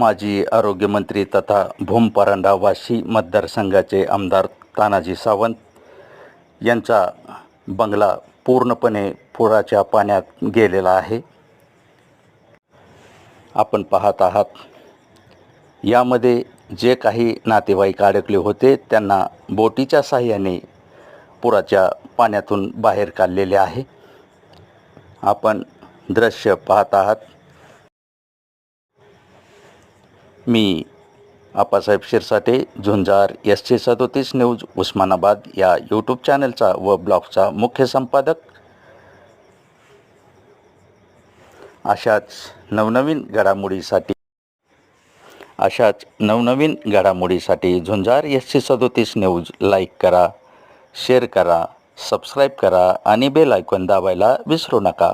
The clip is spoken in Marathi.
माजी आरोग्यमंत्री तथा भूम परांडा वाशी मतदारसंघाचे आमदार तानाजी सावंत यांचा बंगला पूर्णपणे पुराच्या पाण्यात गेलेला आहे. आपण पाहत आहात. यामध्ये जे काही नातेवाईक अडकले होते त्यांना बोटीच्या साह्याने पुराच्या पाण्यातून बाहेर काढलेले आहे. आपण दृश्य पाहत आहात. मी आप्पासाहेब शिरसाटे झुंजार एस टी सदोतीस न्यूज उस्मानाबाद या यूट्यूब चॅनलचा व ब्लॉगचा मुख्य संपादक. अशाच नवनवीन घडामोडीसाठी अशाच नवनवीन घडामोडीसाठी झुंजार एस टी सदोतीस न्यूज लाईक करा शेअर करा सबस्क्राईब करा आणि बेल आयकॉन दाबायला विसरू नका.